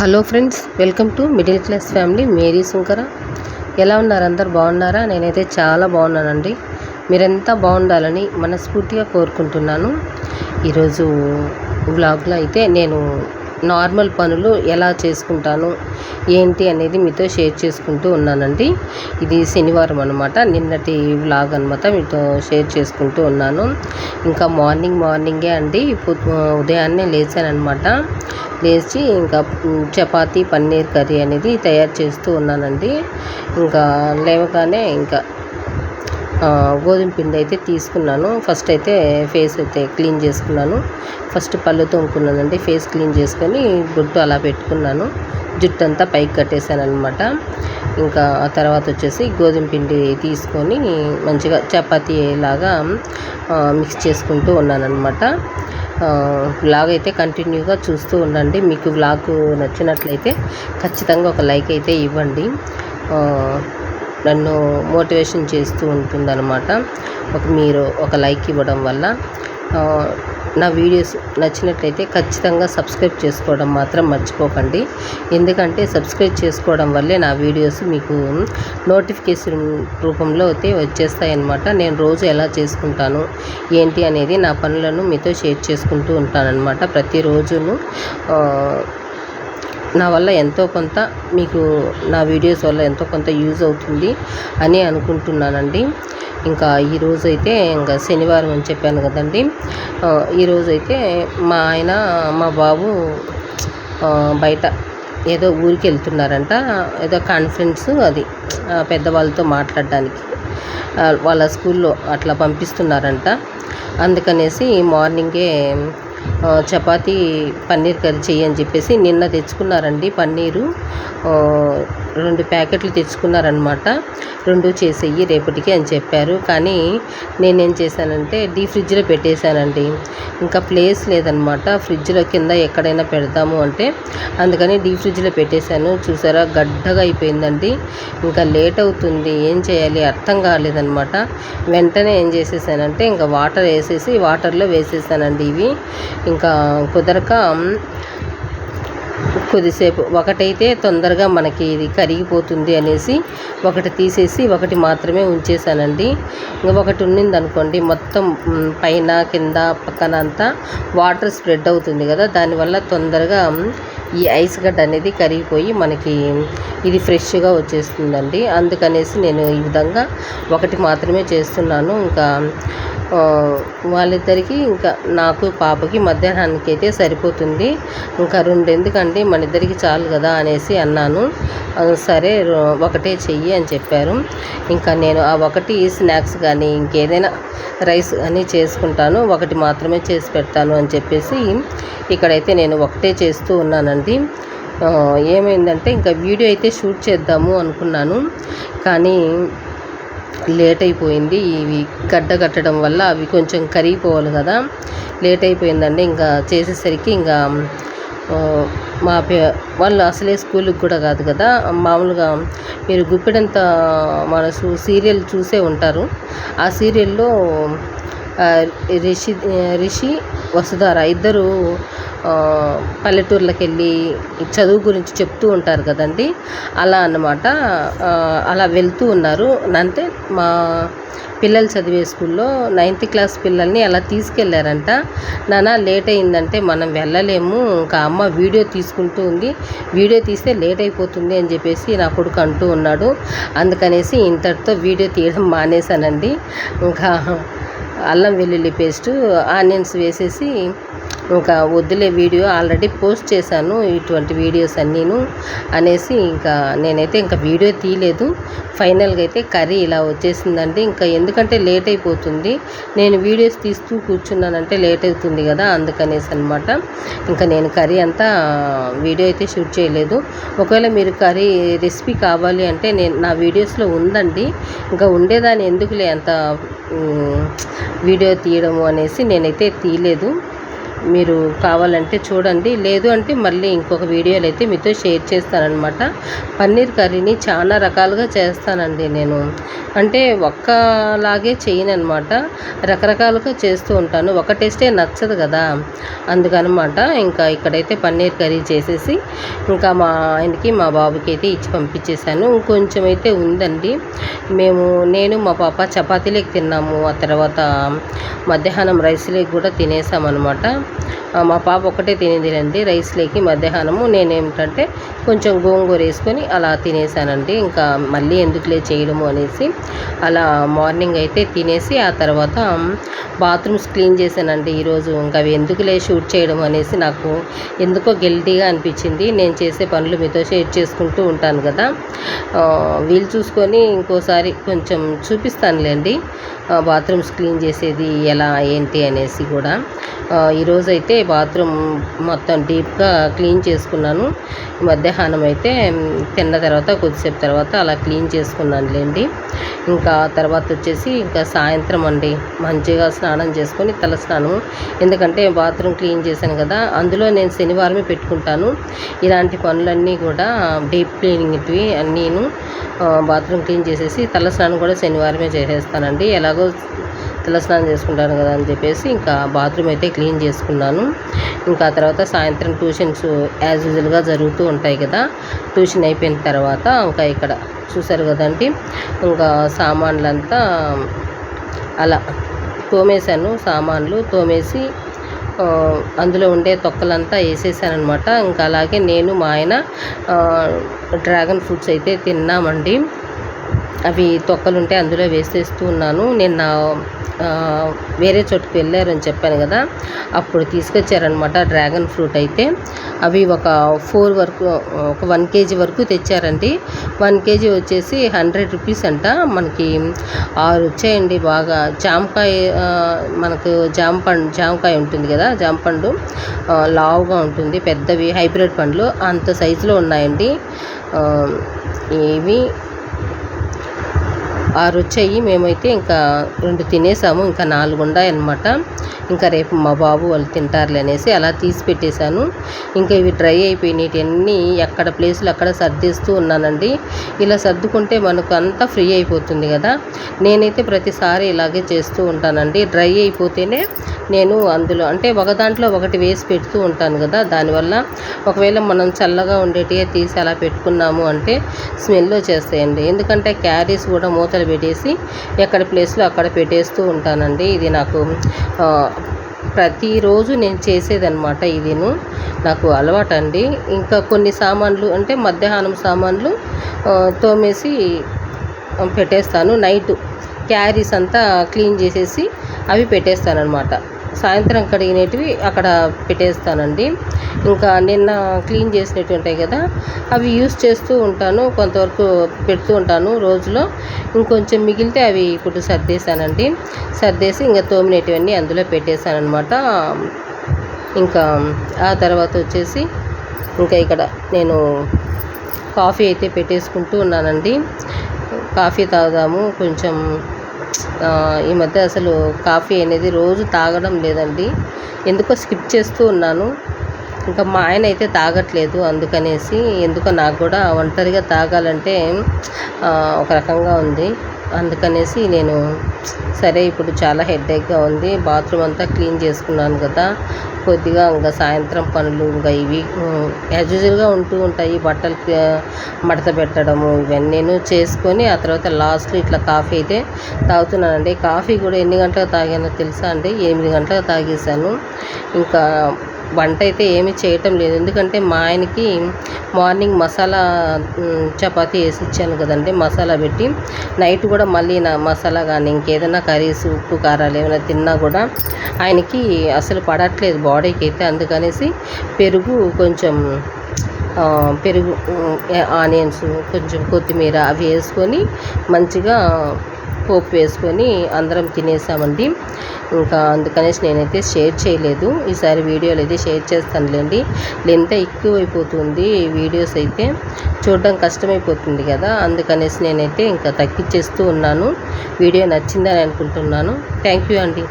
Hello friends welcome to middle class family. Mary Sunkara ఎలా ఉన్నారు? అందరు బాగున్నారా? నేనైతే చాలా బాగున్నానండి. మీరంతా బాగుండాలని మనస్ఫూర్తిగా కోరుకుంటున్నాను. ఈరోజు వ్లాగ్లో అయితే నేను నార్మల్ పనులు ఎలా చేసుకుంటాను ఏంటి అనేది మీతో షేర్ చేసుకుంటూ ఉన్నానండి. ఇది శనివారం అనమాట నిన్నటి వ్లాగ్ అనమాట మీతో షేర్ చేసుకుంటూ ఉన్నాను. ఇంకా మార్నింగ్ మార్నింగే అండి. ఉదయాన్నే లేచానమాట లేచి ఇంకా చపాతీ పన్నీర్ కర్రీ అనేది తయారు చేస్తూ ఉన్నానండి. ఇంకా లేవగానే ఇంకా గోధుమ పిండి అయితే తీసుకున్నాను. ఫస్ట్ అయితే ఫేస్ అయితే క్లీన్ చేసుకున్నాను. ఫస్ట్ పళ్ళు తోముకున్నానండి. ఫేస్ క్లీన్ చేసుకొని గుడ్డు అలా పెట్టుకున్నాను. జుట్టు అంతా పైకి కట్టేశాను అనమాట ఇంకా ఆ తర్వాత వచ్చేసి గోధుమ పిండి తీసుకొని మంచిగా చపాతీ లాగా మిక్స్ చేసుకుంటూ ఉన్నానమాట వ్లాగ్ అయితే కంటిన్యూగా చూస్తూ ఉండండి. మీకు వ్లాగ్ నచ్చినట్లయితే ఖచ్చితంగా ఒక లైక్ అయితే ఇవ్వండి. నన్ను మోటివేషన్ చేస్తూ ఉంటుందన్నమాట. ఒక మీరు ఒక లైక్ ఇవ్వడం వల్ల నా వీడియోస్ నచ్చినట్లయితే ఖచ్చితంగా సబ్స్క్రైబ్ చేసుకోవడం మాత్రం మర్చిపోకండి. ఎందుకంటే సబ్స్క్రైబ్ చేసుకోవడం వల్లే నా వీడియోస్ మీకు నోటిఫికేషన్ రూపంలో అయితే వచ్చేస్తాయి అన్నమాట నేను రోజు ఎలా చేసుకుంటాను ఏంటి అనేది నా పనులను మీతో షేర్ చేసుకుంటూ ఉంటానన్నమాట. ప్రతిరోజును నా వల్ల ఎంతో కొంత మీకు నా వీడియోస్ వల్ల ఎంతో కొంత యూజ్ అవుతుంది అని అనుకుంటున్నానండి. ఇంకా ఈరోజు అయితే ఇంకా శనివారం అని చెప్పాను కదండి. ఈరోజు అయితే మా ఆయన మా బాబు బయట ఏదో ఊరికి వెళ్తున్నారంట. ఏదో కాన్ఫరెన్స్ అది పెద్దవాళ్ళతో మాట్లాడడానికి. వాళ్ళ స్కూల్లో అట్లా పంపిస్తున్నారంట. అందుకనేసి మార్నింగే చపాతీ పన్నీర్ కర్రీ చెయ్యి అని చెప్పేసి నిన్న తెచ్చుకున్నారండి పన్నీరు. రెండు ప్యాకెట్లు తెచ్చుకున్నారనమాట రెండు చేసేయి రేపటికి అని చెప్పారు. కానీ నేనేం చేశానంటే డీ ఫ్రిడ్జ్లో పెట్టేశానండి. ఇంకా ప్లేస్ లేదనమాట ఫ్రిడ్జ్లో కింద ఎక్కడైనా పెడదాము అంటే అందుకని డీ ఫ్రిడ్జ్లో పెట్టేశాను. చూసారా గడ్డగా అయిపోయిందండి. ఇంకా లేట్ అవుతుంది. ఏం చేయాలి? అర్థం కాలేదనమాట వెంటనే ఏం చేసేసానంటే ఇంకా వాటర్ వేసేసి వాటర్లో వేసేసానండి ఇవి. ఇంకా కుదరక కొద్దిసేపు. ఒకటైతే తొందరగా మనకి ఇది కరిగిపోతుంది అనేసి ఒకటి తీసేసి ఒకటి మాత్రమే ఉంచేసానండి ఇంకా ఒకటి ఉన్నింది అనుకోండి మొత్తం పైన కింద పక్కన అంతా వాటర్ స్ప్రెడ్ అవుతుంది కదా. దానివల్ల తొందరగా ఈ ఐస్ గడ్డ అనేది కరిగిపోయి మనకి ఇది ఫ్రెష్గా వచ్చేస్తుందండి. అందుకనేసి నేను ఈ విధంగా ఒకటి మాత్రమే చేస్తున్నాను. ఇంకా వాళ్ళిద్దరికీ ఇంకా నాకు పాపకి మధ్యాహ్నానికి అయితే సరిపోతుంది. ఇంకా రెండు ఎందుకండి మన ఇద్దరికి చాలు కదా అనేసి అన్నాను. సరే రో- ఒకటే చెయ్యి అని చెప్పారు. ఇంకా నేను ఆ ఒకటి స్నాక్స్ కానీ ఇంకేదైనా రైస్ కానీ చేసుకుంటాను. ఒకటి మాత్రమే చేసి పెడతాను అని చెప్పేసి ఇక్కడైతే నేను ఒకటే చేస్తూ ఉన్నానండి. ఏమైందంటే ఇంకా వీడియో అయితే షూట్ చేద్దాము అనుకున్నాను. కానీ లేట్ అయిపోయింది. ఇవి గడ్డ కట్టడం వల్ల అవి కొంచెం కరిగిపోవాలి కదా. లేట్ అయిపోయిందండి. ఇంకా చేసేసరికి ఇంకా మా పే వాళ్ళు అసలే స్కూల్కి కూడా కాదు కదా. మామూలుగా మీరు గుప్పెడంత మనసు సీరియల్ చూసే ఉంటారు. ఆ సీరియల్లో రిషి రిషి వసుధార ఇద్దరు పల్లెటూర్లకు వెళ్ళి చదువు గురించి చెప్తూ ఉంటారు కదండి. అలా అన్నమాట. అలా వెళ్తూ ఉన్నారు. అంటే మా పిల్లలు చదివే స్కూల్లో నైన్త్ క్లాస్ పిల్లల్ని అలా తీసుకెళ్ళారంట. నానా లేట్ అయిందంటే మనం వెళ్ళలేము. ఇంకా అమ్మ వీడియో తీసుకుంటూ ఉంది. వీడియో తీస్తే లేట్ అయిపోతుంది అని చెప్పేసి నా కొడుకు అంటూ ఉన్నాడు. అందుకనేసి ఇంతటితో వీడియో తీయడం మానేశానండి. ఇంకా అల్లం వెల్లుల్లి పేస్టు ఆనియన్స్ వేసేసి ఇంకా వద్దులే వీడియో ఆల్రెడీ పోస్ట్ చేశాను ఇటువంటి వీడియోస్ అన్నీను అనేసి ఇంకా నేనైతే ఇంకా వీడియో తీయలేదు. ఫైనల్గా అయితే కర్రీ ఇలా వచ్చేసిందండి. ఇంకా ఎందుకంటే లేట్ అయిపోతుంది. నేను వీడియోస్ తీస్తూ కూర్చున్నానంటే లేట్ అవుతుంది కదా అందుకనేసి అనమాట ఇంకా నేను కర్రీ అంతా వీడియో అయితే షూట్ చేయలేదు. ఒకవేళ మీరు కర్రీ రెసిపీ కావాలి అంటే నేను నా వీడియోస్లో ఉందండి. ఇంకా ఉండేదాన్ని ఎందుకులే అంత వీడియో తీయడము అనేసి నేనైతే తీయలేదు. మీరు కావాలంటే చూడండి. లేదు అంటే మళ్ళీ ఇంకొక వీడియోలు అయితే మీతో షేర్ చేస్తానన్నమాట. పన్నీర్ కర్రీని చాలా రకాలుగా చేస్తానండి నేను. అంటే ఒక్కలాగే చేయను అనమాట రకరకాలుగా చేస్తూ ఉంటాను. ఒక టేస్టే నచ్చదు కదా. అందుకనమాట ఇంకా ఇక్కడైతే పన్నీర్ కర్రీ చేసేసి ఇంకా మా ఆయనకి మా బాబుకి అయితే ఇచ్చి పంపించేశాను. ఇంకొంచెం అయితే ఉందండి. మేము నేను మా పాప చపాతీలోకి తిన్నాము. ఆ తర్వాత మధ్యాహ్నం రైస్లోకి కూడా తినేసామన్నమాట. మా పాప ఒకటే రైస్ రైస్లోకి మధ్యాహ్నము. నేనేమిటంటే కొంచెం గోంగూర వేసుకొని అలా తినేసానండి. ఇంకా మళ్ళీ ఎందుకులే చేయడము అనేసి అలా మార్నింగ్ అయితే తినేసి ఆ తర్వాత బాత్రూమ్స్ క్లీన్ చేశానండి ఈరోజు. ఇంకా అవి ఎందుకులే షూట్ చేయడం అనేసి నాకు ఎందుకో గిల్టీగా అనిపించింది. నేను చేసే పనులు మీతో షేర్ చేసుకుంటూ ఉంటాను కదా. వీలు చూసుకొని ఇంకోసారి కొంచెం చూపిస్తానులేండి. బాత్రూమ్స్ క్లీన్ చేసేది ఎలా ఏంటి అనేసి కూడా ఈరోజైతే బాత్రూమ్ మొత్తం డీప్గా క్లీన్ చేసుకున్నాను. మధ్యాహ్నం అయితే తిన్న తర్వాత కొద్దిసేపు తర్వాత అలా క్లీన్ చేసుకున్నానులేండి. ఇంకా తర్వాత వచ్చేసి ఇంకా సాయంత్రం అండి. మంచిగా స్నానం చేసుకొని తల స్నానం ఎందుకంటే బాత్రూమ్ క్లీన్ చేశాను కదా అందులో నేను శనివారమే పెట్టుకుంటాను. ఇలాంటి పనులన్నీ కూడా డీప్ క్లీనింగ్వి నేను బాత్రూమ్ క్లీన్ చేసేసి తలస్నానం కూడా శనివారమే చేసేస్తానండి. ఎలాగో తలస్నానం చేసుకుంటాను కదా అని చెప్పేసి ఇంకా బాత్రూమ్ అయితే క్లీన్ చేసుకున్నాను. ఇంకా ఆ తర్వాత సాయంత్రం ట్యూషన్స్ యాజ్ యూజువల్గా జరుగుతూ ఉంటాయి కదా. ట్యూషన్ అయిపోయిన తర్వాత ఇంకా ఇక్కడ చూసారు కదండి. ఇంకా సామాన్లంతా అలా తోమేశాను. సామాన్లు తోమేసి అందులో ఉండే తొక్కలంతా వేసేసాను అనమాట ఇంకా అలాగే నేను మా ఆయన డ్రాగన్ ఫ్రూట్స్ అయితే తిన్నామండి. అవి తొక్కలుంటే అందులో వేసేస్తూ ఉన్నాను. నిన్న వేరే చోటుకు వెళ్ళారని చెప్పాను కదా అప్పుడు తీసుకొచ్చారనమాట డ్రాగన్ ఫ్రూట్ అయితే. అవి ఒక ఫోర్ వరకు ఒక వన్ కేజీ వరకు తెచ్చారండి. వన్ కేజీ వచ్చేసి హండ్రెడ్ రూపీస్ అంట. మనకి ఆరు వచ్చాయండి బాగా. జామకాయ మనకు జామ పండు జామకాయ ఉంటుంది కదా జామ పండు లావుగా ఉంటుంది పెద్దవి హైబ్రిడ్ పండ్లు అంత సైజులో ఉన్నాయండి. ఇవి ఆరు వచ్చాయి మేమైతే ఇంకా రెండు తినేసాము ఇంకా నాలుగు ఉన్నాయన్నమాట ఇంకా రేపు మా బాబు వాళ్ళు తింటారులే అనేసి అలా తీసి పెట్టేశాను. ఇంకా ఇవి డ్రై అయిపోయినాయిటన్నీ ఎక్కడ ప్లేసులు అక్కడ సర్దిస్తూ ఉన్నానండి. ఇలా సర్దుకుంటే మనకు అంతా ఫ్రీ అయిపోతుంది కదా. నేనైతే ప్రతిసారి ఇలాగే చేస్తూ ఉంటానండి. డ్రై అయిపోతేనే నేను అందులో అంటే ఒక దాంట్లో ఒకటి వేసి పెడుతూ ఉంటాను కదా. దానివల్ల ఒకవేళ మనం చల్లగా ఉండేటివే తీసి అలా పెట్టుకున్నాము అంటే స్మెల్ వచ్చేస్తాయండి ఎందుకంటే క్యారీస్ కూడా మూతలు పెట్టేసి ఎక్కడ ప్లేస్లో అక్కడ పెట్టేస్తూ ఉంటానండి. ఇది నాకు ప్రతిరోజు నేను చేసేదనమాట ఇదిను. నాకు అలవాటు అండి ఇంకా కొన్ని సామాన్లు అంటే మధ్యాహ్నం సామాన్లు తోమేసి పెట్టేస్తాను. నైట్ క్యారీస్ అంతా క్లీన్ చేసేసి అవి పెట్టేస్తానన్నమాట. సాయంత్రం కడిగినవి అక్కడ పెట్టేస్తానండి. ఇంకా నిన్న క్లీన్ చేసినట్టు ఉంటాయి కదా అవి యూస్ చేస్తూ ఉంటాను కొంతవరకు పెడుతూ ఉంటాను రోజులో. ఇంకొంచెం మిగిలితే అవి ఇప్పుడు సర్దేశానండి. సర్దేసి ఇంకా తోమినటివన్నీ అందులో పెట్టేశానమాట ఇంకా ఆ తర్వాత వచ్చేసి ఇంకా ఇక్కడ నేను కాఫీ అయితే పెట్టేసుకుంటూ ఉన్నానండి. కాఫీ తాగుదాము కొంచెం ఈ మధ్య అసలు కాఫీ అనేది రోజు తాగడం లేదండి. ఎందుకో స్కిప్ చేస్తూ ఉన్నాను. ఇంకా మా ఆయన అయితే తాగట్లేదు అందుకనేసి ఎందుకో నాకు కూడా ఒంటరిగా తాగాలంటే ఒక రకంగా ఉంది. అందుకనేసి నేను సరే ఇప్పుడు చాలా హెడేక్గా ఉంది బాత్రూమ్ అంతా క్లీన్ చేసుకున్నాను కదా కొద్దిగా ఇంకా సాయంత్రం పనులు ఇంకా ఇవి యాజ్ యూజువల్గా ఉంటూ ఉంటాయి బట్టలు మడత పెట్టడము ఇవన్నీ. నేను చేసుకొని ఆ తర్వాత లాస్ట్లో ఇట్లా కాఫీ అయితే తాగుతున్నానండి. కాఫీ కూడా ఎన్ని గంటలకు తాగానో తెలుసా అండి? ఎనిమిది గంటలకు తాగేశాను. ఇంకా వంట అయితే ఏమీ చేయటం లేదు. ఎందుకంటే మా ఆయనకి మార్నింగ్ మసాలా చపాతి వేసి ఇచ్చాను కదండి మసాలా పెట్టి. నైట్ కూడా మళ్ళీ నా మసాలా కానీ ఇంకేదైనా కర్రీస్ ఉప్పు కారాలు ఏమైనా తిన్నా కూడా ఆయనకి అసలు పడట్లేదు బాడీకి అయితే. అందుకనేసి పెరుగు కొంచెం పెరుగు ఆనియన్స్ కొంచెం కొత్తిమీర అవి వేసుకొని మంచిగా పోపు వేసుకొని అందరం తినేసామండి. ఇంకా అందుకనేసి నేనైతే షేర్ చేయలేదు. ఈసారి వీడియోలు అయితే షేర్ చేస్తానులేండి. లెంత్ ఎక్కువైపోతుంది వీడియోస్ అయితే. చూడడం కష్టమైపోతుంది కదా. అందుకనేసి నేనైతే ఇంకా తగ్గించేస్తూ ఉన్నాను. వీడియో నచ్చిందని అనుకుంటున్నాను. థ్యాంక్ యూ అండి.